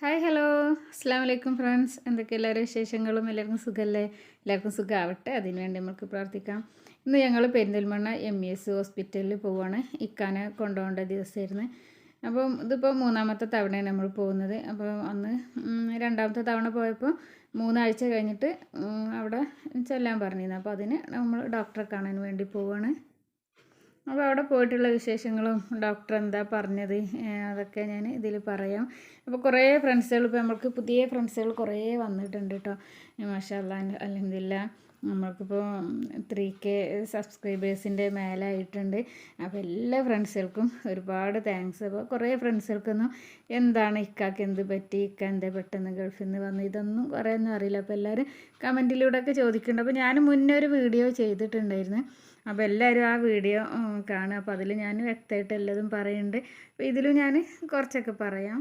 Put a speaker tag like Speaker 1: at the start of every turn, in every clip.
Speaker 1: Hi hello അസ്സാം വലൈക്കും friends എന്തൊക്കെ എല്ലാവരും വിശേഷങ്ങളും? എല്ലാവർക്കും സുഖമല്ലേ എല്ലാവർക്കും സുഖമാവട്ടെ അതിനുവേണ്ടി നമുക്ക് പ്രാർത്ഥിക്കാം. ഇന്ന് ഞങ്ങൾ പെരിന്തൽമണ്ണ എം ഇ എസ് ഹോസ്പിറ്റലിൽ പോവുകയാണ് ഇക്കാനെ കൊണ്ടുപോകേണ്ട ദിവസമായിരുന്നു. അപ്പം ഇതിപ്പോൾ മൂന്നാമത്തെ തവണയാണ് നമ്മൾ പോകുന്നത്. അപ്പോൾ അന്ന് രണ്ടാമത്തെ തവണ പോയപ്പോൾ മൂന്നാഴ്ച കഴിഞ്ഞിട്ട് അവിടെ ചെല്ലാൻ പറഞ്ഞിരുന്നു. അപ്പോൾ അതിന് നമ്മൾ ഡോക്ടറെ കാണാൻ വേണ്ടി പോവുകയാണ് അപ്പോൾ അവിടെ പോയിട്ടുള്ള വിശേഷങ്ങളും ഡോക്ടർ എന്താ പറഞ്ഞത്? അതൊക്കെ ഞാൻ ഇതിൽ പറയാം. അപ്പോൾ കുറേ ഫ്രണ്ട്സുകൾ ഇപ്പോൾ നമ്മൾക്ക് പുതിയ ഫ്രണ്ട്സുകൾ കുറേ വന്നിട്ടുണ്ട് കേട്ടോ. മാഷാല്ല അലഹമില്ല നമ്മൾക്കിപ്പോൾ ത്രീ കെ സബ്സ്ക്രൈബേഴ്സിന്റെ മേലായിട്ടുണ്ട്. അപ്പോൾ എല്ലാ ഫ്രണ്ട്സുകൾക്കും ഒരുപാട് താങ്ക്സ് അപ്പോൾ കുറേ ഫ്രണ്ട്സുകൾക്കൊന്നും എന്താണ് ഇക്കാക്ക് എന്ത് പറ്റി? ഇക്ക എന്താ പെട്ടെന്ന് ഗൾഫിൽ നിന്ന് വന്നു? ഇതൊന്നും കുറേ ഒന്നും അറിയില്ല. അപ്പോൾ എല്ലാവരും കമന്റിലൂടെയൊക്കെ ചോദിക്കുന്നുണ്ട്. അപ്പോൾ ഞാൻ മുന്നേ ഒരു വീഡിയോ ചെയ്തിട്ടുണ്ടായിരുന്നു. അപ്പോൾ എല്ലാവരും ആ വീഡിയോ കാണുക. അപ്പോൾ അതിൽ ഞാൻ വ്യക്തമായിട്ട് എല്ലാതും പറയുന്നുണ്ട്. അപ്പോൾ ഇതിലും ഞാൻ കുറച്ചൊക്കെ പറയാം.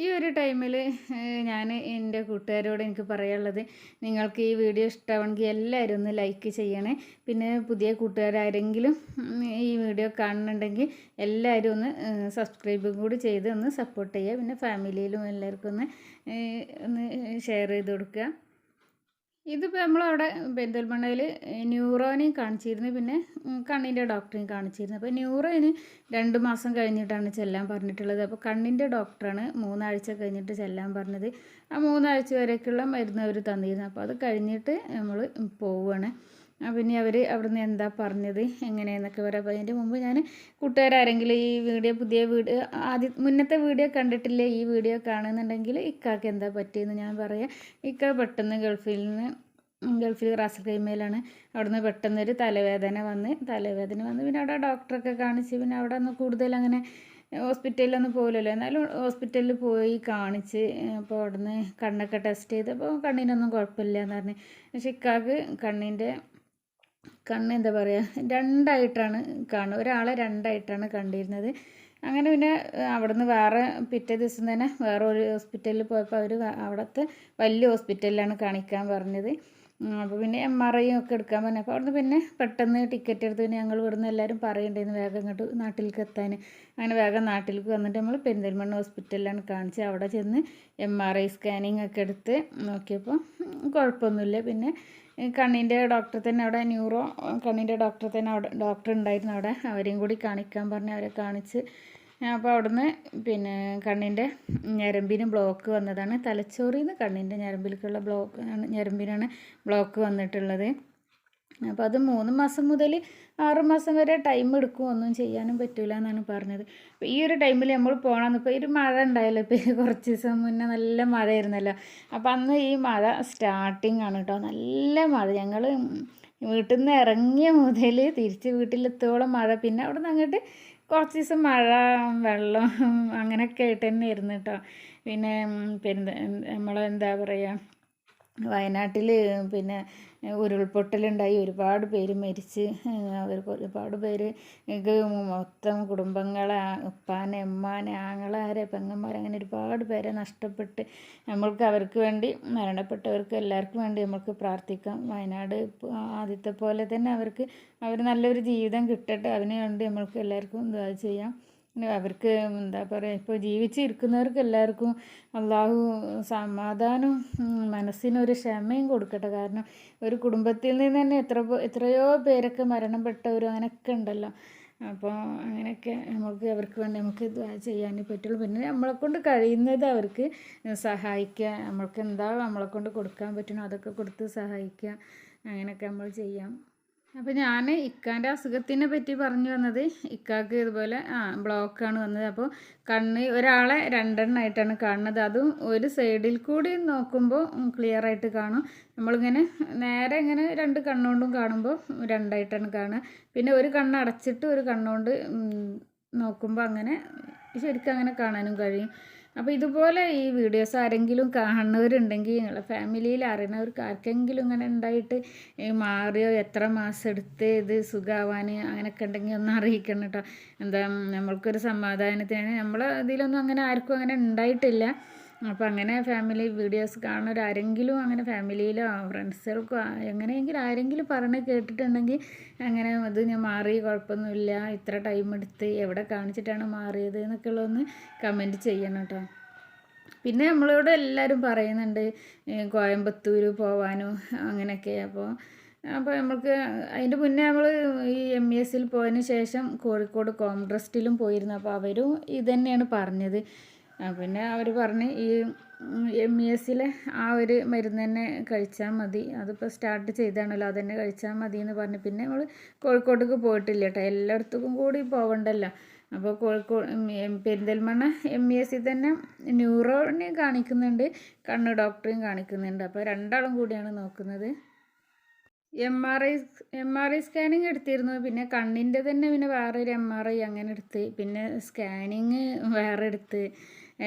Speaker 1: ഈ ഒരു ടൈമിൽ ഞാൻ എന്റെ കൂട്ടുകാരോട് എനിക്ക് പറയാനുള്ളത് നിങ്ങൾക്ക് ഈ വീഡിയോ ഇഷ്ടമാണെങ്കിൽ എല്ലാവരും ഒന്ന് ലൈക്ക് ചെയ്യണേ. പിന്നെ പുതിയ കൂട്ടുകാരാരെങ്കിലും ഈ വീഡിയോ കാണുന്നുണ്ടെങ്കിൽ എല്ലാവരും ഒന്ന് സബ്സ്ക്രൈബും കൂടി ചെയ്ത് ഒന്ന് സപ്പോർട്ട് ചെയ്യുക. പിന്നെ ഫാമിലിയിലും എല്ലാവർക്കും ഒന്ന് ഒന്ന് ഷെയർ ചെയ്ത് കൊടുക്കുക. ഇതിപ്പോൾ നമ്മളവിടെ പെരിന്തൽമണ്ണയിൽ ന്യൂറോനെയും കാണിച്ചിരുന്നു. പിന്നെ കണ്ണിന്റെ ഡോക്ടറെയും കാണിച്ചിരുന്നു. അപ്പോൾ ന്യൂറോയിന് രണ്ട് മാസം കഴിഞ്ഞിട്ടാണ് ചെല്ലാൻ പറഞ്ഞിട്ടുള്ളത്. അപ്പോൾ കണ്ണിന്റെ ഡോക്ടറാണ് മൂന്നാഴ്ച കഴിഞ്ഞിട്ട് ചെല്ലാൻ പറഞ്ഞത്. ആ മൂന്നാഴ്ച വരേക്കുള്ള മരുന്ന് അവർ തന്നിരുന്നു. അപ്പോൾ അത് കഴിഞ്ഞിട്ട് നമ്മൾ പോവുകയാണ് പിന്നെ അവർ അവിടുന്ന് എന്താ പറഞ്ഞത്? എങ്ങനെയെന്നൊക്കെ പറയാം അപ്പോൾ അതിന്റെ മുമ്പ് ഞാൻ കൂട്ടുകാരാരെങ്കിലും ഈ വീഡിയോ പുതിയ വീഡിയോ ആദ്യ മുന്നത്തെ വീഡിയോ കണ്ടിട്ടില്ലേ? ഈ വീഡിയോ കാണുന്നുണ്ടെങ്കിൽ ഇക്കാക്ക് എന്താ പറ്റിയെന്ന് ഞാൻ പറയാം. ഇക്ക പെട്ടെന്ന് ഗൾഫിൽ നിന്ന് ഗൾഫിൽ റാസൽ കൈമയിലാണ് അവിടുന്ന് പെട്ടെന്നൊരു തലവേദന വന്ന് തലവേദന വന്ന് പിന്നെ അവിടെ ഡോക്ടറൊക്കെ കാണിച്ച് പിന്നെ അവിടെ ഒന്ന് കൂടുതൽ അങ്ങനെ ഹോസ്പിറ്റലിലൊന്നും പോകില്ലല്ലോ എന്നാലും ഹോസ്പിറ്റലിൽ പോയി കാണിച്ച് അപ്പോൾ അവിടുന്ന് കണ്ണൊക്കെ ടെസ്റ്റ് ചെയ്തപ്പോൾ കണ്ണിനൊന്നും കുഴപ്പമില്ല എന്ന് പറഞ്ഞ്. പക്ഷേ ഇക്കാക്ക് കണ്ണിന്റെ കണ്ണ് എന്താ പറയുക രണ്ടായിട്ടാണ് കാണുക ഒരാളെ രണ്ടായിട്ടാണ് കണ്ടിരുന്നത്. അങ്ങനെ പിന്നെ അവിടെ നിന്ന് വേറെ പിറ്റേ ദിവസം തന്നെ വേറെ ഒരു ഹോസ്പിറ്റലിൽ പോയപ്പോൾ അവർ അവിടുത്തെ വലിയ ഹോസ്പിറ്റലിലാണ് കാണിക്കാൻ പറഞ്ഞത്. അപ്പോൾ പിന്നെ എം ആർ ഐ ഒക്കെ എടുക്കാൻ പറഞ്ഞു. അപ്പോൾ അവിടുന്ന് പിന്നെ പെട്ടെന്ന് ടിക്കറ്റ് എടുത്ത് പിന്നെ ഞങ്ങൾ ഇവിടുന്ന് എല്ലാവരും പറയണ്ടായിരുന്നു വേഗം ഇങ്ങോട്ട് നാട്ടിലേക്ക് എത്താൻ അങ്ങനെ വേഗം നാട്ടിലേക്ക് വന്നിട്ട് നമ്മൾ പെരിന്തൽമണ്ണ ഹോസ്പിറ്റലിലാണ് കാണിച്ച് അവിടെ ചെന്ന് എം ആർ ഐ സ്കാനിങ് ഒക്കെ എടുത്ത് നോക്കിയപ്പോൾ കുഴപ്പമൊന്നുമില്ല. പിന്നെ കണ്ണിന്റെ ഡോക്ടർ തന്നെ അവിടെ ന്യൂറോ കണ്ണിന്റെ ഡോക്ടർ തന്നെ അവിടെ ഡോക്ടർ ഉണ്ടായിരുന്നു അവിടെ. അവരെയും കൂടി കാണിക്കാൻ പറഞ്ഞ് അവരെ കാണിച്ച് അപ്പോൾ അവിടുന്ന് പിന്നെ കണ്ണിന്റെ ഞരമ്പിന് ബ്ലോക്ക് വന്നതാണ്. തലച്ചോറിൽ നിന്ന് കണ്ണിന്റെ ഞരമ്പിലേക്കുള്ള ബ്ലോക്ക് ഞരമ്പിനാണ് ബ്ലോക്ക് വന്നിട്ടുള്ളത്. അപ്പോൾ അത് മൂന്ന് മാസം മുതൽ ആറ് മാസം വരെ ടൈം എടുക്കും. ഒന്നും ചെയ്യാനും പറ്റില്ല എന്നാണ് പറഞ്ഞത്. ഈ ഒരു ടൈമിൽ നമ്മൾ പോകണമെന്ന് ഇപ്പോൾ ഒരു മഴ ഉണ്ടായല്ലോ. ഇപ്പോൾ കുറച്ച് ദിവസം മുന്നേ നല്ല മഴയായിരുന്നല്ലോ. അപ്പോൾ അന്ന് ഈ മഴ സ്റ്റാർട്ടിങ് ആണ് കേട്ടോ. നല്ല മഴ. ഞങ്ങൾ വീട്ടിൽ നിന്ന് ഇറങ്ങിയ മുതൽ തിരിച്ച് വീട്ടിലെത്തോളം മഴ. പിന്നെ അവിടെ നിന്ന് അങ്ങോട്ട് കുറച്ച് ദിവസം മഴ വെള്ളം അങ്ങനെയൊക്കെ ആയിട്ട് തന്നെ ആയിരുന്നു കേട്ടോ. പിന്നെ പിന്നെ നമ്മളെന്താ പറയുക വയനാട്ടിൽ പിന്നെ ഉരുൾപൊട്ടലുണ്ടായി. ഒരുപാട് പേര് മരിച്ച്. അവർക്ക് ഒരുപാട് പേര് മൊത്തം കുടുംബങ്ങളെ ഉപ്പാനെ ഉമ്മാനെ ആങ്ങളാരെ പെങ്ങന്മാരെ അങ്ങനെ ഒരുപാട് പേരെ നഷ്ടപ്പെട്ട് നമ്മൾക്ക് അവർക്ക് വേണ്ടി മരണപ്പെട്ടവർക്ക് എല്ലാവർക്കും വേണ്ടി നമ്മൾക്ക് പ്രാർത്ഥിക്കാം. വയനാട് ആദ്യത്തെ പോലെ തന്നെ അവർക്ക് അവർ നല്ലൊരു ജീവിതം കിട്ടട്ടെ. അതിനു വേണ്ടി നമ്മൾക്ക് എല്ലാവർക്കും ദുആ ചെയ്യാം. അവർക്ക് എന്താ പറയുക ഇപ്പോൾ ജീവിച്ചിരിക്കുന്നവർക്ക് എല്ലാവർക്കും അള്ളാഹു സമാധാനം ഉം, മനസ്സിനൊരു ക്ഷമയും കൊടുക്കട്ടെ. കാരണം ഒരു കുടുംബത്തിൽ നിന്ന് തന്നെ എത്ര എത്രയോ പേരൊക്കെ മരണപ്പെട്ടവരും അങ്ങനെയൊക്കെ ഉണ്ടല്ലോ. അപ്പോൾ അങ്ങനെയൊക്കെ നമുക്ക് അവർക്ക് വേണ്ടി നമുക്ക് ഇത് ചെയ്യാനേ പറ്റുള്ളൂ. പിന്നെ നമ്മളെ കൊണ്ട് കഴിയുന്നത് അവർക്ക് സഹായിക്കുക നമ്മൾക്ക് എന്താ നമ്മളെ കൊണ്ട് കൊടുക്കാൻ പറ്റണോ അതൊക്കെ കൊടുത്ത് സഹായിക്കുക അങ്ങനെയൊക്കെ നമ്മൾ ചെയ്യാം. അപ്പോൾ ഞാൻ ഇക്കാന്റെ അസുഖത്തിനെ പറ്റി പറഞ്ഞു വന്നത് ഇക്കാക്ക് ഇതുപോലെ ആ ബ്ലോക്കാണ് വന്നത്. അപ്പോൾ കണ്ണ് ഒരാളെ രണ്ടെണ്ണമായിട്ടാണ് കാണുന്നത്. അതും ഒരു സൈഡിൽ കൂടി നോക്കുമ്പോൾ ക്ലിയർ ആയിട്ട് കാണും. നമ്മളിങ്ങനെ നേരെ ഇങ്ങനെ രണ്ട് കണ്ണുകൊണ്ടും കാണുമ്പോൾ രണ്ടായിട്ടാണ് കാണുക. പിന്നെ ഒരു കണ്ണ് അടച്ചിട്ട് ഒരു കണ്ണുകൊണ്ട് നോക്കുമ്പോൾ അങ്ങനെ ശരിക്കും അങ്ങനെ കാണാനും കഴിയും. അപ്പോൾ ഇതുപോലെ ഈ വീഡിയോസ് ആരെങ്കിലും കാണുന്നവരുണ്ടെങ്കിൽ നിങ്ങളെ ഫാമിലിയിൽ അറിയുന്നവർക്ക് ആർക്കെങ്കിലും ഇങ്ങനെ ഉണ്ടായിട്ട് മാറിയോ? എത്ര മാസം എടുത്ത് ഇത് സുഖമാവാൻ അങ്ങനെയൊക്കെ ഉണ്ടെങ്കിൽ ഒന്ന് അറിയിക്കണം കേട്ടോ. എന്താ നമ്മൾക്കൊരു സമാധാനത്തിനാണ് നമ്മളെ ഇതിലൊന്നും അങ്ങനെ ആർക്കും അങ്ങനെ ഉണ്ടായിട്ടില്ല. അപ്പോൾ അങ്ങനെ ഫാമിലി വീഡിയോസ് കാണുന്നവരാരെങ്കിലും അങ്ങനെ ഫാമിലിയിലോ ഫ്രണ്ട്സുകൾക്കോ എങ്ങനെയെങ്കിലും ആരെങ്കിലും പറഞ്ഞ് കേട്ടിട്ടുണ്ടെങ്കിൽ അങ്ങനെ അത് ഞാൻ മാറി കുഴപ്പമൊന്നുമില്ല. ഇത്ര ടൈം എടുത്ത് എവിടെ കാണിച്ചിട്ടാണ് മാറിയത് എന്നൊക്കെ ഉള്ളതൊന്ന് കമന്റ് ചെയ്യണം കേട്ടോ. പിന്നെ നമ്മളോട് എല്ലാവരും പറയുന്നുണ്ട് കോയമ്പത്തൂർ പോവാനും അങ്ങനെയൊക്കെ. അപ്പോൾ അപ്പോൾ നമ്മൾക്ക് അതിന്റെ മുന്നേ നമ്മൾ ഈ എം ഇ എസിൽ പോയതിന് ശേഷം കോഴിക്കോട് കോംട്രസ്റ്റിലും പോയിരുന്നു. അപ്പോൾ അവരും ഇതുതന്നെയാണ് പറഞ്ഞത്. പിന്നെ അവർ പറഞ്ഞ് ഈ എം ഇ എസിലെ ആ ഒരു മരുന്ന് തന്നെ കഴിച്ചാൽ മതി. അതിപ്പോൾ സ്റ്റാർട്ട് ചെയ്താണല്ലോ അത് തന്നെ കഴിച്ചാൽ മതി എന്ന് പറഞ്ഞ്. പിന്നെ നമ്മൾ കോഴിക്കോട്ടേക്ക് പോയിട്ടില്ല കേട്ടോ എല്ലായിടത്തേക്കും കൂടി പോകണ്ടല്ലോ അപ്പോൾ കോഴിക്കോട് പെരിന്തൽമണ്ണ എം ഇ എസിൽ തന്നെ ന്യൂറോനെ കാണിക്കുന്നുണ്ട്. കണ്ണ് ഡോക്ടറെയും കാണിക്കുന്നുണ്ട്. അപ്പോൾ രണ്ടാളും കൂടിയാണ് നോക്കുന്നത്. M R I M R I scanning എടുത്തിരുന്നു. പിന്നെ കണ്ണിന്റെ തന്നെ പിന്നെ വേറൊരു എം ആർ ഐ അങ്ങനെ എടുത്ത്. പിന്നെ സ്കാനിങ് വേറെ എടുത്ത്.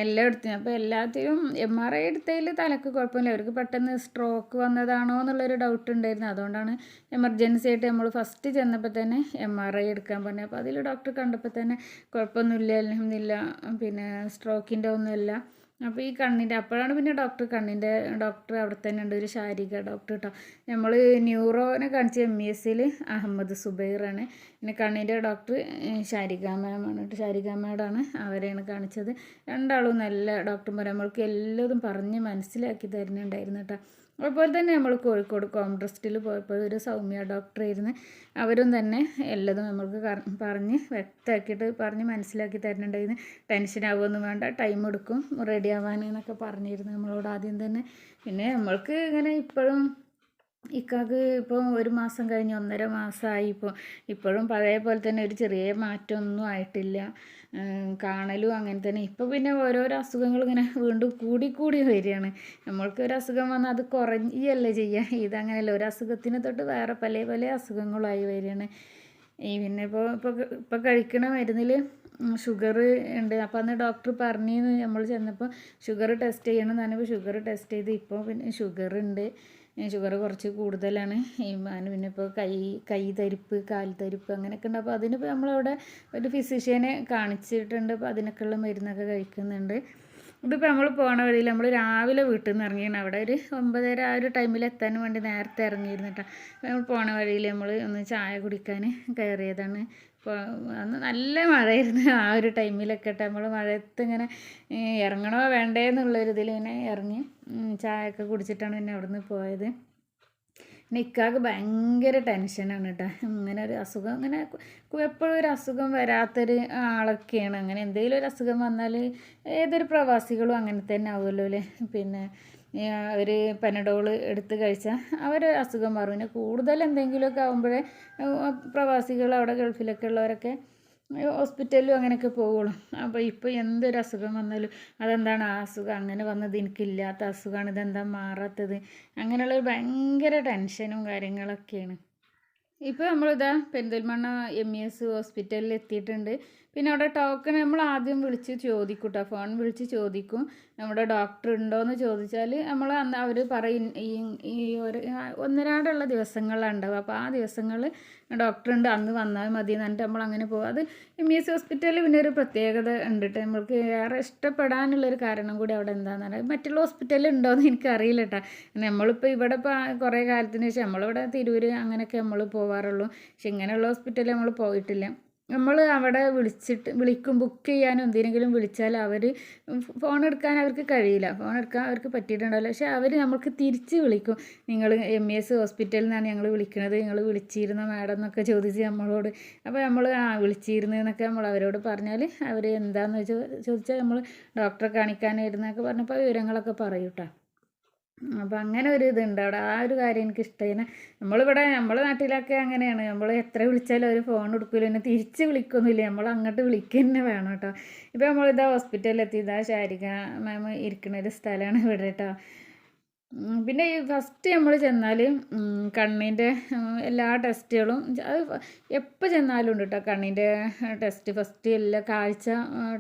Speaker 1: എല്ലാം എടുത്തു അപ്പോൾ എല്ലാത്തിലും എം ആർ ഐ എടുത്തതിൽ തലക്ക് കുഴപ്പമില്ല. അവർക്ക് പെട്ടെന്ന് സ്ട്രോക്ക് വന്നതാണോ എന്നുള്ളൊരു ഡൗട്ട് ഉണ്ടായിരുന്നു. അതുകൊണ്ടാണ് എമർജൻസി ആയിട്ട് നമ്മൾ ഫസ്റ്റ് ചെന്നപ്പോൾ തന്നെ എം ആർ ഐ എടുക്കാൻ പറഞ്ഞു അപ്പോൾ അതിൽ ഡോക്ടർ കണ്ടപ്പോൾ തന്നെ കുഴപ്പമൊന്നുമില്ല അല്ലെന്നില്ല പിന്നെ സ്ട്രോക്കിന്റെ ഒന്നുമില്ല. അപ്പോൾ ഈ കണ്ണിന്റെ അപ്പോഴാണ് പിന്നെ ഡോക്ടർ കണ്ണിന്റെ ഡോക്ടർ അവിടെ തന്നെ ഉണ്ട് ഒരു ശാരീരിക ഡോക്ടർ കേട്ടോ നമ്മൾ ന്യൂറോനെ കാണിച്ച എം ഇ സിയിൽ അഹമ്മദ് സുബൈറാണ് പിന്നെ കണ്ണിന്റെ ഡോക്ടർ ശാരിക മാമാണ് കേട്ടോ ശാരിക മാഡാണ് അവരെയാണ് കാണിച്ചത്. രണ്ടാളും നല്ല ഡോക്ടർമാർ നമ്മൾക്ക് എല്ലാതും പറഞ്ഞ് മനസ്സിലാക്കി തരുന്നുണ്ടായിരുന്നു കേട്ടോ അതുപോലെ തന്നെ നമ്മൾ കോഴിക്കോട് കോംട്രസ്റ്റിൽ പോയപ്പോൾ ഒരു സൗമ്യ ഡോക്ടറായിരുന്നു അവരും തന്നെ എല്ലതും നമ്മൾക്ക് പറഞ്ഞ് വ്യക്തമാക്കിയിട്ട് പറഞ്ഞ് മനസ്സിലാക്കി തരുന്നുണ്ടായിരുന്നു ടെൻഷൻ ആവുമൊന്നും വേണ്ട ടൈം എടുക്കും റെഡി ആവാൻ എന്നൊക്കെ പറഞ്ഞിരുന്നു നമ്മളോട് ആദ്യം തന്നെ. പിന്നെ നമ്മൾക്ക് ഇങ്ങനെ ഇപ്പോഴും ഇക്കാക്ക് ഇപ്പോൾ ഒരു മാസം കഴിഞ്ഞ് ഒന്നര മാസമായി ഇപ്പോൾ ഇപ്പോഴും പഴയ പോലെ തന്നെ ഒരു ചെറിയ മാറ്റമൊന്നും ആയിട്ടില്ല. കാണലും അങ്ങനെ തന്നെ. ഇപ്പോൾ പിന്നെ ഓരോരോ അസുഖങ്ങൾ ഇങ്ങനെ വീണ്ടും കൂടി കൂടി വരികയാണ്. നമ്മൾക്ക് ഒരു അസുഖം വന്നാൽ അത് കുറയല്ലേ ചെയ്യുക ഇതങ്ങനെയല്ല. ഒരു അസുഖത്തിന് തൊട്ട് വേറെ പല പല അസുഖങ്ങളായി വരികയാണ്. ഈ പിന്നെ ഇപ്പോൾ ഇപ്പോൾ ഇപ്പോൾ കഴിക്കണ മരുന്നിൽ ഷുഗർ ഉണ്ട്. അപ്പോൾ അന്ന് ഡോക്ടർ പറഞ്ഞു നമ്മൾ ചെന്നപ്പോൾ ഷുഗർ ടെസ്റ്റ് ചെയ്യണം എന്ന് പറഞ്ഞപ്പോൾ ഷുഗർ ടെസ്റ്റ് ചെയ്ത് ഇപ്പോൾ പിന്നെ ഷുഗർ ഉണ്ട്. ഷുഗർ കുറച്ച് കൂടുതലാണ്. ഈ മാന് പിന്നെ ഇപ്പോൾ കൈ കൈ തരിപ്പ് കാൽ തരിപ്പ് അങ്ങനെയൊക്കെ ഉണ്ട്. അപ്പോൾ അതിനിപ്പോൾ നമ്മളവിടെ ഒരു ഫിസിഷ്യനെ കാണിച്ചിട്ടുണ്ട്. അപ്പോൾ അതിനൊക്കെയുള്ള മരുന്നൊക്കെ കഴിക്കുന്നുണ്ട്. ഇതിപ്പോൾ നമ്മൾ പോണ വഴിയിൽ നമ്മൾ രാവിലെ വീട്ടിൽ നിന്ന് ഇറങ്ങിയാണ്. അവിടെ ഒരു ഒമ്പതര ആ ഒരു ടൈമിൽ എത്താൻ വേണ്ടി നേരത്തെ ഇറങ്ങിയിരുന്നിട്ടാണ് നമ്മൾ പോണ വഴിയിൽ നമ്മൾ ഒന്ന് ചായ കുടിക്കാൻ കയറിയതാണ് ഇപ്പോൾ അന്ന് നല്ല മഴയായിരുന്നു. ആ ഒരു ടൈമിലൊക്കെ നമ്മൾ മഴയത്ത് ഇങ്ങനെ ഇറങ്ങണോ വേണ്ടേ എന്നുള്ളൊരു ഇതിൽ ഇങ്ങനെ ഇറങ്ങി ചായ ഒക്കെ കുടിച്ചിട്ടാണ് പിന്നെ അവിടുന്ന് പോയത്. പിന്നെ ഇക്കാക്ക് ഭയങ്കര ടെൻഷനാണ് കേട്ടോ ഇങ്ങനെ ഒരു അസുഖം അങ്ങനെ എപ്പോഴും ഒരു അസുഖം വരാത്തൊരു ആളൊക്കെയാണ്. അങ്ങനെ എന്തെങ്കിലും ഒരു അസുഖം വന്നാൽ ഏതൊരു പ്രവാസികളും അങ്ങനെ തന്നെ ആവുമല്ലോ അല്ലേ പിന്നെ അവർ പെനഡോൾ എടുത്ത് കഴിച്ചാൽ അവർ അസുഖം മാറും. പിന്നെ കൂടുതൽ എന്തെങ്കിലുമൊക്കെ ആകുമ്പോഴേ പ്രവാസികൾ അവിടെ ഗൾഫിലൊക്കെ ഉള്ളവരൊക്കെ ഹോസ്പിറ്റലിലും അങ്ങനെയൊക്കെ പോകുള്ളൂ അപ്പോൾ ഇപ്പോൾ എന്തൊരു അസുഖം വന്നാലും അതെന്താണ്? ആ അസുഖം അങ്ങനെ വന്നത് എനിക്കില്ലാത്ത അസുഖമാണ് ഇതെന്താ മാറാത്തത്? അങ്ങനെയുള്ള ഒരു ഭയങ്കര ടെൻഷനും കാര്യങ്ങളൊക്കെയാണ്. ഇപ്പോൾ നമ്മളിതാ പെരിന്തൽമണ്ണ എം ഇ എസ് ഹോസ്പിറ്റലിൽ എത്തിയിട്ടുണ്ട് പിന്നെ അവിടെ ടോക്കൺ നമ്മൾ ആദ്യം വിളിച്ച് ചോദിക്കും കേട്ടോ ഫോൺ വിളിച്ച് ചോദിക്കും നമ്മുടെ ഡോക്ടർ ഉണ്ടോ എന്ന് ചോദിച്ചാൽ നമ്മൾ അന്ന് അവർ പറയും ഈ ഈ ഒരു ഒന്നരാടുള്ള ദിവസങ്ങളുണ്ടാവും അപ്പോൾ ആ ദിവസങ്ങളിൽ ഡോക്ടർ ഉണ്ട് അന്ന് വന്നാൽ മതി എന്നിട്ട് നമ്മൾ അങ്ങനെ പോകും അത് എം എസ് ഹോസ്പിറ്റലിൽ പിന്നെ ഒരു പ്രത്യേകത ഉണ്ട് കേട്ടോ നമ്മൾക്ക് ഏറെ ഇഷ്ടപ്പെടാനുള്ളൊരു കാരണം കൂടി അവിടെ എന്താണെന്ന് പറഞ്ഞാൽ മറ്റുള്ള ഹോസ്പിറ്റലിൽ ഉണ്ടോയെന്ന് എനിക്കറിയില്ല കേട്ടോ നമ്മളിപ്പോൾ ഇവിടെ ഇപ്പോൾ കുറേ കാലത്തിന് ശേഷം നമ്മളിവിടെ തിരൂർ അങ്ങനെയൊക്കെ നമ്മൾ പോവാറുള്ളൂ. പക്ഷെ ഇങ്ങനെയുള്ള ഹോസ്പിറ്റലിൽ നമ്മൾ പോയിട്ടില്ല. നമ്മൾ അവിടെ വിളിച്ചിട്ട് വിളിക്കും ബുക്ക് ചെയ്യാനും എന്തിനെങ്കിലും വിളിച്ചാൽ അവർ ഫോൺ എടുക്കാൻ അവർക്ക് കഴിയില്ല. ഫോൺ എടുക്കാൻ അവർക്ക് പറ്റിയിട്ടുണ്ടാവില്ല. പക്ഷേ അവർ നമ്മൾക്ക് തിരിച്ച് വിളിക്കും. നിങ്ങൾ എം എസ് ഹോസ്പിറ്റലിൽ നിന്നാണ് ഞങ്ങൾ വിളിക്കുന്നത് നിങ്ങൾ വിളിച്ചിരുന്ന മാഡം എന്നൊക്കെ ചോദിച്ച് നമ്മളോട്. അപ്പോൾ നമ്മൾ ആ വിളിച്ചിരുന്നു എന്നൊക്കെ നമ്മൾ അവരോട് പറഞ്ഞാൽ അവർ എന്താണെന്ന് വെച്ചാൽ ചോദിച്ചാൽ നമ്മൾ ഡോക്ടറെ കാണിക്കാനായിരുന്നൊക്കെ പറഞ്ഞപ്പോൾ വിവരങ്ങളൊക്കെ പറയും അപ്പോൾ അങ്ങനെ ഒരു ഇതുണ്ട്. അവിടെ ആ ഒരു കാര്യം എനിക്ക് ഇഷ്ടമായി നമ്മളിവിടെ നമ്മളെ നാട്ടിലൊക്കെ അങ്ങനെയാണ്. നമ്മൾ എത്ര വിളിച്ചാലും അവർ ഫോൺ എടുക്കില്ല എന്നെ തിരിച്ച് വിളിക്കൊന്നുമില്ല. നമ്മൾ അങ്ങോട്ട് വിളിക്കുക തന്നെ വേണം കേട്ടോ. ഇപ്പോൾ നമ്മളിതാ ഹോസ്പിറ്റലിൽ എത്തി. ഇതാ ശാരിക മാം ഇരിക്കുന്ന ഒരു സ്ഥലമാണ് ഇവിടെ കേട്ടോ. പിന്നെ ഈ ഫസ്റ്റ് നമ്മൾ ചെന്നാൽ കണ്ണിന്റെ എല്ലാ ടെസ്റ്റുകളും അത് എപ്പോൾ ചെന്നാലും ഉണ്ട് കേട്ടോ കണ്ണിന്റെ ടെസ്റ്റ് ഫസ്റ്റ് എല്ലാ കാഴ്ച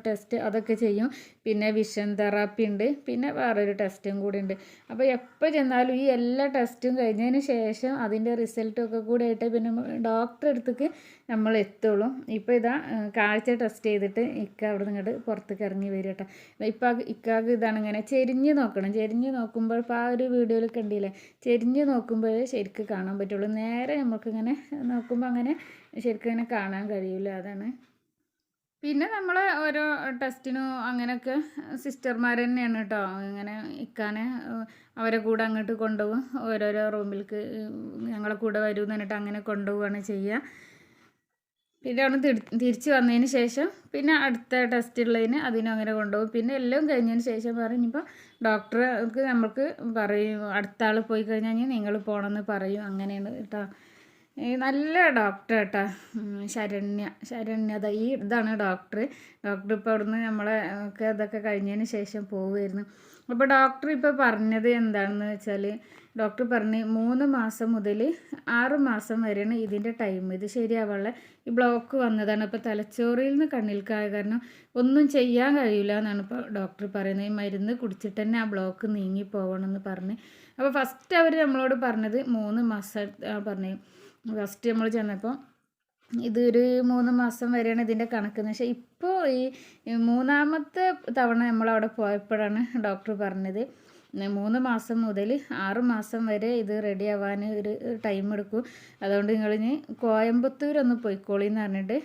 Speaker 1: ടെസ്റ്റ് അതൊക്കെ ചെയ്യും. പിന്നെ വിഷൻ തെറാപ്പി ഉണ്ട്. പിന്നെ വേറൊരു ടെസ്റ്റും കൂടി ഉണ്ട്. അപ്പോൾ എപ്പോൾ ചെന്നാലും ഈ എല്ലാ ടെസ്റ്റും കഴിഞ്ഞതിന് ശേഷം അതിന്റെ റിസൾട്ടൊക്കെ കൂടി ആയിട്ട് പിന്നെ ഡോക്ടറെ അടുത്തേക്ക് നമ്മൾ എത്തുള്ളൂ. ഇപ്പോൾ ഇതാ കാഴ്ച ടെസ്റ്റ് ചെയ്തിട്ട് ഇക്ക അവിടെ നിന്ന് ഇങ്ങോട്ട് പുറത്തേക്ക് ഇറങ്ങി വരും കേട്ടോ ഇപ്പം ഇക്കാക്ക് ഇതാണ് ഇങ്ങനെ ചെരിഞ്ഞ് നോക്കണം. ചെരിഞ്ഞ് നോക്കുമ്പോൾ ഇപ്പോൾ ആ ഒരു വീഡിയോയിൽ കണ്ടില്ലേ ചെരിഞ്ഞ് നോക്കുമ്പോഴേ ശരിക്ക് കാണാൻ പറ്റുള്ളൂ. നേരെ നമുക്കിങ്ങനെ നോക്കുമ്പോൾ അങ്ങനെ ശരിക്കും അങ്ങനെ കാണാൻ കഴിയില്ല അതാണ്. പിന്നെ നമ്മൾ ഓരോ ടെസ്റ്റിനും അങ്ങനെയൊക്കെ സിസ്റ്റർമാർ തന്നെയാണ് കേട്ടോ ഇങ്ങനെ ഇക്കാനെ അവരെ കൂടെ അങ്ങോട്ട് കൊണ്ടുപോകും ഓരോരോ റൂമിലേക്ക് ഞങ്ങളെ കൂടെ വരും എന്നിട്ട് അങ്ങനെ കൊണ്ടുപോവുകയാണ് ചെയ്യുക പിന്നെ അവിടെ തിരിച്ച് വന്നതിന് ശേഷം പിന്നെ അടുത്ത ടെസ്റ്റ് ഉള്ളതിന് അതിനും അങ്ങനെ കൊണ്ടുപോകും. പിന്നെ എല്ലാം കഴിഞ്ഞതിന് ശേഷം പറയും ഇനിയിപ്പോൾ ഡോക്ടർക്ക് നമ്മൾക്ക് പറയും അടുത്ത ആൾ പോയി കഴിഞ്ഞാൽ നിങ്ങൾ പോകണമെന്ന് പറയും. അങ്ങനെയാണ് കേട്ടോ നല്ല ഡോക്ടർ കേട്ടോ ശരണ്യ ശരണ്യത ഈ ഇതാണ് ഡോക്ടർ ഡോക്ടർ ഇപ്പോൾ അവിടുന്ന് നമ്മളെ ഒക്കെ ഇതൊക്കെ കഴിഞ്ഞതിന് ശേഷം പോവുമായിരുന്നു അപ്പോൾ ഡോക്ടർ ഇപ്പോൾ പറഞ്ഞത് എന്താണെന്ന് വെച്ചാൽ ഡോക്ടർ പറഞ്ഞ് മൂന്ന് മാസം മുതൽ ആറ് മാസം വരെയാണ് ഇതിന്റെ ടൈം. ഇത് ശരിയാവുള്ള ഈ ബ്ലോക്ക് വന്നതാണ്. അപ്പോൾ തലച്ചോറിൽ നിന്ന് കണ്ണിൽക്കായ കാരണം ഒന്നും ചെയ്യാൻ കഴിയില്ല എന്നാണ് ഇപ്പോൾ ഡോക്ടർ പറയുന്നത്. ഈ മരുന്ന് കുടിച്ചിട്ട് തന്നെ ആ ബ്ലോക്ക് നീങ്ങി പോകണം എന്ന് പറഞ്ഞ്. അപ്പോൾ ഫസ്റ്റ് അവർ നമ്മളോട് പറഞ്ഞത് മൂന്ന് മാസം പറഞ്ഞു ഫസ്റ്റ് നമ്മൾ ചെന്നപ്പോൾ ഇതൊരു മൂന്ന് മാസം വരെയാണ് ഇതിന്റെ കണക്കെന്ന് പക്ഷേ ഇപ്പോൾ ഈ മൂന്നാമത്തെ തവണ നമ്മളവിടെ പോയപ്പോഴാണ് ഡോക്ടർ പറഞ്ഞത്. മൂന്ന് മാസം മുതൽ ആറ് മാസം വരെ ഇത് റെഡി ആവാൻ ഒരു ടൈം എടുക്കും. അതുകൊണ്ട് നിങ്ങൾ ഇനി കോയമ്പത്തൂരൊന്ന് പോയിക്കോളി എന്ന് പറഞ്ഞിട്ട്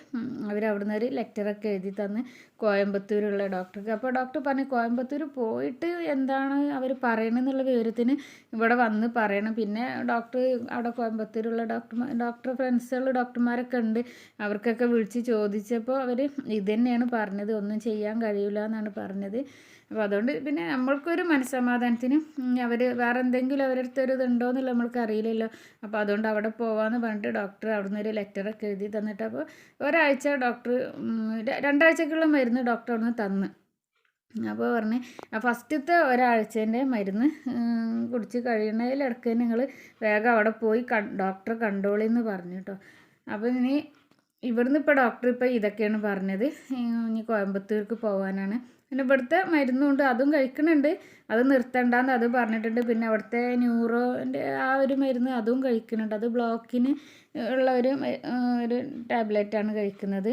Speaker 1: അവർ അവിടുന്ന് ഒരു ലെറ്ററൊക്കെ എഴുതി തന്ന് കോയമ്പത്തൂരുള്ള ഡോക്ടർക്ക് അപ്പോൾ ഡോക്ടർ പറഞ്ഞു കോയമ്പത്തൂർ പോയിട്ട് എന്താണ് അവർ പറയണമെന്നുള്ള വിവരത്തിന് ഇവിടെ വന്ന് പറയണം. പിന്നെ ഡോക്ടർ അവിടെ കോയമ്പത്തൂരുള്ള ഡോക്ടർമാർ ഡോക്ടർ ഫ്രണ്ട്സുകൾ ഡോക്ടർമാരൊക്കെ ഉണ്ട്. അവർക്കൊക്കെ വിളിച്ച് ചോദിച്ചപ്പോൾ അവർ ഇത് തന്നെയാണ് പറഞ്ഞത്. ഒന്നും ചെയ്യാൻ കഴിയില്ല എന്നാണ് പറഞ്ഞത്. അപ്പോൾ അതുകൊണ്ട് പിന്നെ നമ്മൾക്കൊരു മനസ്സമാധാനത്തിന് അവർ വേറെ എന്തെങ്കിലും അവരടുത്ത് ഒരു ഇതുണ്ടോ എന്നുള്ള നമ്മൾക്ക് അറിയില്ലല്ലോ. അപ്പോൾ അതുകൊണ്ട് അവിടെ പോകാമെന്ന് പറഞ്ഞിട്ട് ഡോക്ടർ അവിടുന്ന് ഒരു ലെറ്ററൊക്കെ എഴുതി തന്നിട്ട് അപ്പോൾ ഒരാഴ്ച ഡോക്ടർ രണ്ടാഴ്ചക്കുള്ള മരുന്ന് ഡോക്ടർ അവിടുന്ന് തന്ന്. അപ്പോൾ പറഞ്ഞ് ഫസ്റ്റത്തെ ഒരാഴ്ചേന്റെ മരുന്ന് കുടിച്ച് കഴിയുന്നതിലിടക്ക് നിങ്ങൾ വേഗം അവിടെ പോയി ക ഡോക്ടറെ കണ്ടോളിന്ന് പറഞ്ഞു കേട്ടോ അപ്പോൾ ഇനി ഇവിടുന്ന് ഇപ്പോൾ ഡോക്ടർ ഇപ്പോൾ ഇതൊക്കെയാണ് പറഞ്ഞത്. ഇനി കോയമ്പത്തൂർക്ക് പോകാനാണ് പിന്നെ ഇവിടുത്തെ മരുന്നുണ്ട് അതും കഴിക്കുന്നുണ്ട് അത് നിർത്തണ്ടെന്ന് അത് പറഞ്ഞിട്ടുണ്ട്. പിന്നെ അവിടുത്തെ ന്യൂറോന്റെ ആ ഒരു മരുന്ന് അതും കഴിക്കുന്നുണ്ട് അത് ബ്ലോക്കിന് ഉള്ള ഒരു ഒരു ടാബ്ലറ്റാണ് കഴിക്കുന്നത്.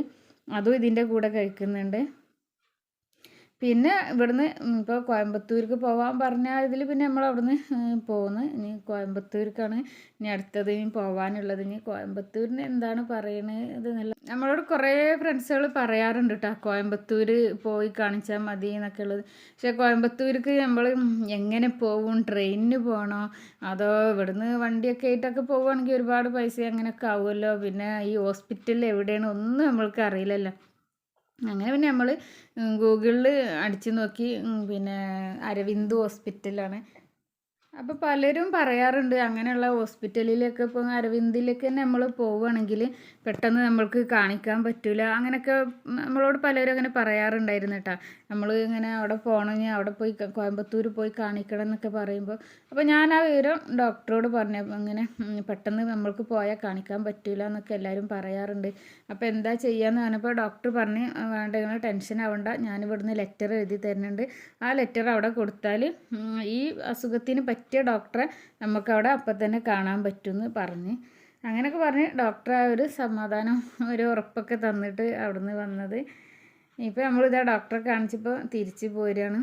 Speaker 1: അതും ഇതിന്റെ കൂടെ കഴിക്കുന്നുണ്ട്. പിന്നെ ഇവിടുന്ന് ഇപ്പോൾ കോയമ്പത്തൂർക്ക് പോകാൻ പറഞ്ഞ ഇതിൽ പിന്നെ നമ്മൾ അവിടുന്ന് പോകുന്നു ഇനി കോയമ്പത്തൂർക്കാണ് ഇനി അടുത്തത് ഇനി പോകാനുള്ളത് ഇനി കോയമ്പത്തൂരിന് എന്താണ് പറയണത് നല്ല നമ്മളോട് കുറേ ഫ്രണ്ട്സുകൾ പറയാറുണ്ട് കേട്ടോ കോയമ്പത്തൂർ പോയി കാണിച്ചാൽ മതി എന്നൊക്കെ ഉള്ളത്. പക്ഷേ കോയമ്പത്തൂർക്ക് നമ്മൾ എങ്ങനെ പോകും ട്രെയിനിന് പോകണോ അതോ ഇവിടുന്ന് വണ്ടിയൊക്കെ ആയിട്ടൊക്കെ പോവുകയാണെങ്കിൽ ഒരുപാട് പൈസ അങ്ങനെയൊക്കെ ആവുമല്ലോ? പിന്നെ ഈ ഹോസ്പിറ്റലിൽ എവിടെയാണ് ഒന്നും നമ്മൾക്ക് അറിയില്ലല്ലോ. അങ്ങനെ പിന്നെ നമ്മൾ ഗൂഗിളിൽ അടിച്ചു നോക്കി പിന്നെ അരവിന്ദ് ഹോസ്പിറ്റലാണ് അപ്പോൾ പലരും പറയാറുണ്ട് അങ്ങനെയുള്ള ഹോസ്പിറ്റലിലൊക്കെ ഇപ്പോൾ അരവിന്ദിലൊക്കെ തന്നെ നമ്മൾ പോവുകയാണെങ്കിൽ പെട്ടെന്ന് നമ്മൾക്ക് കാണിക്കാൻ പറ്റില്ല അങ്ങനെയൊക്കെ നമ്മളോട് പലരും അങ്ങനെ പറയാറുണ്ടായിരുന്നു കേട്ടോ നമ്മൾ ഇങ്ങനെ അവിടെ പോകണമെങ്കിൽ അവിടെ പോയി കോയമ്പത്തൂർ പോയി കാണിക്കണം എന്നൊക്കെ പറയുമ്പോൾ അപ്പോൾ ഞാൻ ആ വിവരം ഡോക്ടറോട് പറഞ്ഞു. ഇങ്ങനെ പെട്ടെന്ന് നമ്മൾക്ക് പോയാൽ കാണിക്കാൻ പറ്റില്ല എന്നൊക്കെ എല്ലാവരും പറയാറുണ്ട്. അപ്പോൾ എന്താ ചെയ്യാന്ന് പറഞ്ഞപ്പോൾ ഡോക്ടർ പറഞ്ഞ് വേണ്ട നിങ്ങൾ ടെൻഷൻ ആവണ്ട. ഞാനിവിടുന്ന് ലെറ്റർ എഴുതി തരുന്നുണ്ട്. ആ ലെറ്റർ അവിടെ കൊടുത്താൽ ഈ അസുഖത്തിന് പറ്റിയ ഡോക്ടറെ നമുക്കവിടെ അപ്പം തന്നെ കാണാൻ പറ്റുമെന്ന് പറഞ്ഞ്. അങ്ങനെയൊക്കെ പറഞ്ഞ് ഡോക്ടർ ആ ഒരു സമാധാനം ഒരു ഉറപ്പൊക്കെ തന്നിട്ട് അവിടുന്ന് വന്നത്. ഇപ്പോൾ നമ്മളിതാ ഡോക്ടറെ കാണിച്ചപ്പോൾ തിരിച്ച് പോരുകയാണ്.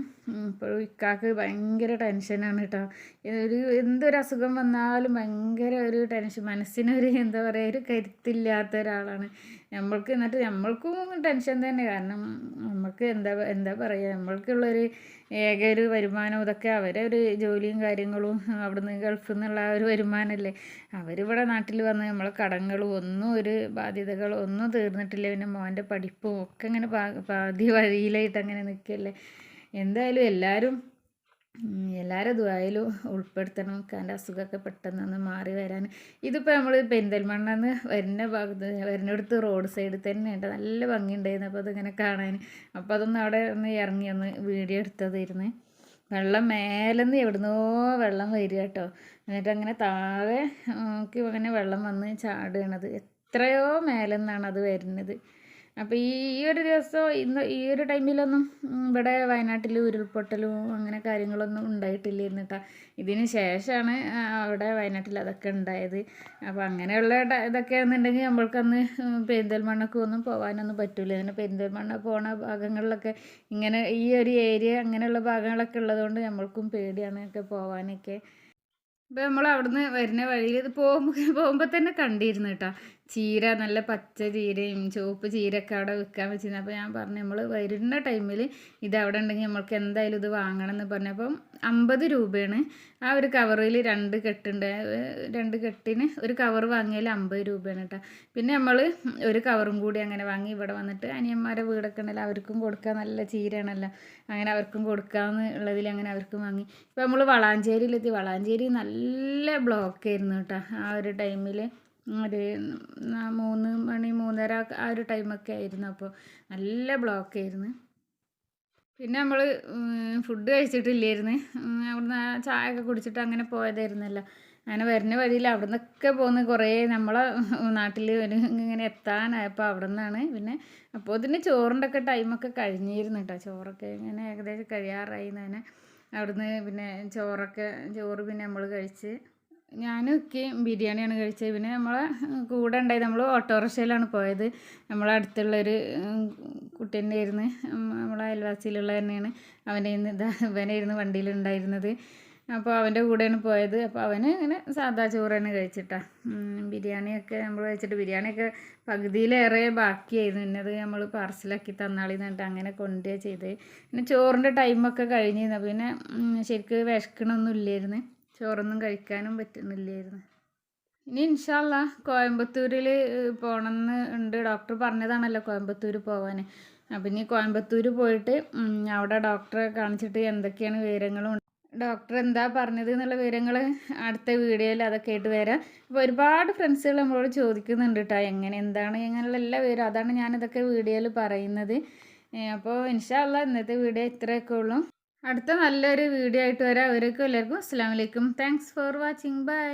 Speaker 1: ഇപ്പോൾ ഇക്കാക്ക് ഭയങ്കര ടെൻഷനാണ് കേട്ടോ. ഒരു എന്തൊരു അസുഖം വന്നാലും ഭയങ്കര ഒരു ടെൻഷൻ മനസ്സിനൊരു എന്താ പറയുക ഒരു കരുത്തില്ലാത്ത ഒരാളാണ്. നമ്മൾക്ക് എന്നിട്ട് നമ്മൾക്കും ടെൻഷൻ തന്നെ. കാരണം നമുക്ക് എന്താ എന്താ പറയുക നമ്മൾക്കുള്ളൊരു ഏക ഒരു വരുമാനം ഇതൊക്കെ അവരെ ഒരു ജോലിയും കാര്യങ്ങളും അവിടുന്ന് ഗൾഫിൽ നിന്നുള്ള ഒരു വരുമാനമല്ലേ അവരിവിടെ നാട്ടിൽ വന്ന് നമ്മളെ കടങ്ങളും ഒന്നും ഒരു ബാധ്യതകളും ഒന്നും തീർന്നിട്ടില്ല. പിന്നെ മോന്റെ പഠിപ്പും ഒക്കെ ഇങ്ങനെ പാതി വഴിയിലായിട്ട് അങ്ങനെ നിൽക്കല്ലേ. എന്തായാലും എല്ലാവരും എല്ലാവരും ദുബായിലും ഉൾപ്പെടുത്തണം. എന്റെ അസുഖമൊക്കെ പെട്ടെന്നൊന്ന് മാറി വരാൻ. ഇതിപ്പോൾ നമ്മൾ പെരിന്തൽമണ്ണെന്ന് വരുന്ന ഭാഗത്ത് വരുന്നിടത്ത് റോഡ് സൈഡിൽ തന്നെ ഉണ്ട് നല്ല ഭംഗിയുണ്ടായിരുന്നു അപ്പോൾ അതിങ്ങനെ കാണാൻ. അപ്പോൾ അതൊന്ന് അവിടെ ഒന്ന് ഇറങ്ങി ഒന്ന് വീഡിയോ എടുത്തതായിരുന്നു. വെള്ളം മേലെന്ന് എവിടുന്നോ വെള്ളം വരിക കേട്ടോ. എന്നിട്ട് അങ്ങനെ താഴെ നോക്കി അങ്ങനെ വെള്ളം വന്ന് ചാടുകയാണത് എത്രയോ മേലെന്നാണ് അത് വരുന്നത്. അപ്പോൾ ഈ ഒരു ദിവസം ഇന്ന് ഈ ഒരു ടൈമിലൊന്നും ഇവിടെ വയനാട്ടിൽ ഉരുൾപൊട്ടലും അങ്ങനെ കാര്യങ്ങളൊന്നും ഉണ്ടായിട്ടില്ലായിരുന്നു കേട്ടോ ഇതിന് ശേഷമാണ് അവിടെ വയനാട്ടിൽ അതൊക്കെ ഉണ്ടായത്. അപ്പോൾ അങ്ങനെയുള്ള ഇതൊക്കെ ആണെന്നുണ്ടെങ്കിൽ നമ്മൾക്കന്ന് പെരിന്തൽമണ്ണക്ക് ഒന്നും പോകാനൊന്നും പറ്റില്ല അങ്ങനെ പെരിന്തൽമണ്ണ പോണ ഭാഗങ്ങളിലൊക്കെ ഇങ്ങനെ ഈ ഒരു ഏരിയ അങ്ങനെയുള്ള ഭാഗങ്ങളൊക്കെ ഉള്ളതുകൊണ്ട് നമ്മൾക്കും പേടിയാണ് ഒക്കെ പോകാനൊക്കെ ഇപ്പോൾ നമ്മൾ അവിടുന്ന് വരുന്ന വഴിയിൽ ഇത് പോകുമ്പോൾ പോകുമ്പോൾ തന്നെ കണ്ടിരുന്നു കേട്ടോ. ചീര നല്ല പച്ച ചീരയും ചുവപ്പ് ചീരയൊക്കെ അവിടെ വിൽക്കാൻ വെച്ചിരുന്നു. അപ്പോൾ ഞാൻ പറഞ്ഞു നമ്മൾ വരുന്ന ടൈമിൽ ഇത് അവിടെ ഉണ്ടെങ്കിൽ നമ്മൾക്ക് എന്തായാലും ഇത് വാങ്ങണം എന്ന് പറഞ്ഞു. അപ്പം അമ്പത് രൂപയാണ്. ആ ഒരു കവറിൽ രണ്ട് കെട്ടുണ്ട് രണ്ട് കെട്ടിന് ഒരു കവർ വാങ്ങിയാൽ അമ്പത് രൂപയാണ് കേട്ടോ. പിന്നെ നമ്മൾ ഒരു കവറും കൂടി അങ്ങനെ വാങ്ങി ഇവിടെ വന്നിട്ട് അനിയന്മാരെ വീടൊക്കെ ഉണ്ടല്ലോ അവർക്കും കൊടുക്കാൻ നല്ല ചീരയാണല്ലോ. അങ്ങനെ അവർക്കും കൊടുക്കാമെന്ന് ഉള്ളതിൽ അങ്ങനെ അവർക്കും വാങ്ങി. ഇപ്പോൾ നമ്മൾ വളാഞ്ചേരിയിലെത്തി. വളാഞ്ചേരി നല്ല ബ്ലോക്ക് ആയിരുന്നു കേട്ടോ ആ ഒരു ടൈമിൽ. ഒരു മൂന്ന് മണി മൂന്നര ആ ഒരു ടൈമൊക്കെ ആയിരുന്നു. അപ്പോൾ നല്ല ബ്ലോക്ക് ആയിരുന്നു. പിന്നെ നമ്മൾ ഫുഡ് കഴിച്ചിട്ടില്ലായിരുന്നു. അവിടുന്ന് ചായ ഒക്കെ കുടിച്ചിട്ട് അങ്ങനെ പോയതായിരുന്നല്ലോ. അങ്ങനെ വരുന്ന വഴിയിൽ അവിടെ നിന്നൊക്കെ പോകുന്ന കുറേ നമ്മളെ നാട്ടിൽ ഒരു ഇങ്ങനെ എത്താനായപ്പോൾ അവിടെ നിന്നാണ് പിന്നെ അപ്പോൾ ഇതിന് ചോറിന്റെ ഒക്കെ ടൈമൊക്കെ കഴിഞ്ഞിരുന്നു കേട്ടോ ചോറൊക്കെ ഇങ്ങനെ ഏകദേശം കഴിയാറായി. തന്നെ അവിടുന്ന് പിന്നെ ചോറൊക്കെ ചോറ് പിന്നെ നമ്മൾ കഴിച്ച് ഞാനും ഒക്കെ ബിരിയാണിയാണ് കഴിച്ചത്. പിന്നെ നമ്മളെ കൂടെ ഉണ്ടായി നമ്മൾ ഓട്ടോറിക്ഷയിലാണ് പോയത്. നമ്മളെ അടുത്തുള്ളൊരു കുട്ടി തന്നെയായിരുന്നു നമ്മളെ അയൽവാസിയിലുള്ള തന്നെയാണ് അവന്റെ ഇന്ന് ഇതാ ഇവനായിരുന്നു വണ്ടിയിലുണ്ടായിരുന്നത് അപ്പോൾ അവന്റെ കൂടെയാണ് പോയത്. അപ്പോൾ അവന് ഇങ്ങനെ സാദാ ചോറാണ് കഴിച്ചിട്ടാ. ബിരിയാണിയൊക്കെ നമ്മൾ കഴിച്ചിട്ട് ബിരിയാണിയൊക്കെ പകുതിയിലേറെ ബാക്കിയായിരുന്നു. പിന്നെ അത് നമ്മൾ പാർസലാക്കി തന്നാളി എന്നിട്ട് അങ്ങനെ കൊണ്ടുപോയി ചെയ്ത് പിന്നെ ചോറിന്റെ ടൈമൊക്കെ കഴിഞ്ഞിരുന്നു. പിന്നെ ശരിക്ക് വിശക്കണമൊന്നും ഇല്ലായിരുന്നു. ചോറൊന്നും കഴിക്കാനും പറ്റുന്നില്ലായിരുന്നു. ഇനി ഇൻഷാല്ല കോയമ്പത്തൂരിൽ പോകണമെന്ന് ഉണ്ട്. ഡോക്ടർ പറഞ്ഞതാണല്ലോ കോയമ്പത്തൂർ പോകാൻ അപ്പം ഇനി കോയമ്പത്തൂർ പോയിട്ട് അവിടെ ഡോക്ടറെ കാണിച്ചിട്ട് എന്തൊക്കെയാണ് വിവരങ്ങളും ഡോക്ടർ എന്താ പറഞ്ഞത് എന്നുള്ള വിവരങ്ങൾ അടുത്ത വീഡിയോയിൽ അതൊക്കെ ആയിട്ട് വരാം. അപ്പോൾ ഒരുപാട് ഫ്രണ്ട്സുകൾ നമ്മളോട് ചോദിക്കുന്നുണ്ട് കേട്ടോ എങ്ങനെ എന്താണ് എങ്ങനെയുള്ള എല്ലാ വിവരം. അതാണ് ഞാനിതൊക്കെ വീഡിയോയിൽ പറയുന്നത്. അപ്പോൾ ഇൻഷാല്ല ഇന്നത്തെ വീഡിയോ ഇത്രയൊക്കെ ഉള്ളൂ. അടുത്ത നല്ലൊരു വീഡിയോ ആയിട്ട് വരാം. അവർക്കും എല്ലാവർക്കും അസ്സാം വലൈക്കും താങ്ക്സ് ഫോർ വാച്ചിങ് ബൈ